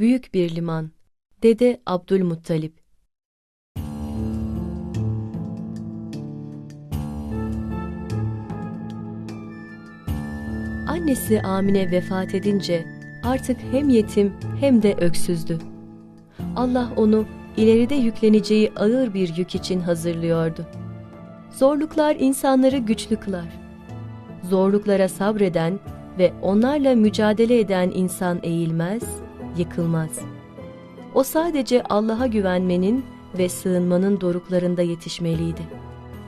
Büyük bir liman. Dede Abdülmuttalip Annesi Amine vefat edince artık hem yetim hem de öksüzdü. Allah onu ileride yükleneceği ağır bir yük için hazırlıyordu. Zorluklar insanları güçlü. Zorluklara sabreden ve onlarla mücadele eden insan eğilmez, yıkılmaz. O sadece Allah'a güvenmenin ve sığınmanın doruklarında yetişmeliydi.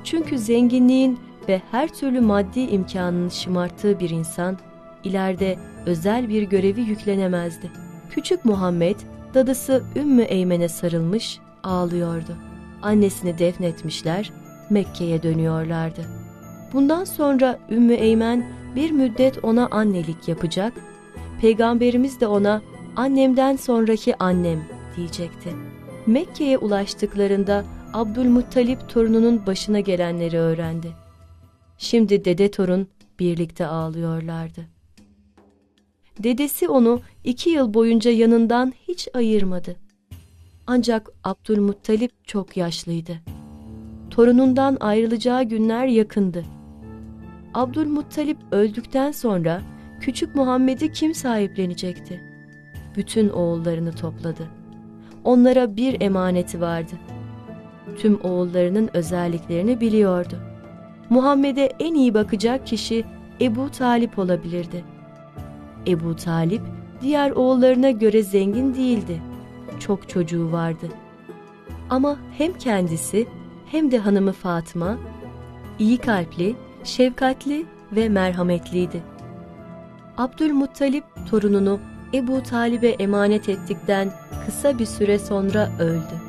Çünkü zenginliğin ve her türlü maddi imkanın şımarttığı bir insan, ileride özel bir görevi yüklenemezdi. Küçük Muhammed, dadısı Ümmü Eymen'e sarılmış, ağlıyordu. Annesini defnetmişler, Mekke'ye dönüyorlardı. Bundan sonra Ümmü Eymen bir müddet ona annelik yapacak, Peygamberimiz de ona annemden sonraki annem diyecekti. Mekke'ye ulaştıklarında Abdülmuttalip torununun başına gelenleri öğrendi. Şimdi dede torun birlikte ağlıyorlardı. Dedesi onu iki yıl boyunca yanından hiç ayırmadı. Ancak Abdülmuttalip çok yaşlıydı. Torunundan ayrılacağı günler yakındı. Abdülmuttalip öldükten sonra küçük Muhammed'i kim sahiplenecekti? Bütün oğullarını topladı. Onlara bir emaneti vardı. Tüm oğullarının özelliklerini biliyordu. Muhammed'e en iyi bakacak kişi Ebu Talip olabilirdi. Ebu Talip diğer oğullarına göre zengin değildi. Çok çocuğu vardı. Ama hem kendisi hem de hanımı Fatıma iyi kalpli, şefkatli ve merhametliydi. Abdülmuttalip torununu Ebu Talib'e emanet ettikten kısa bir süre sonra öldü.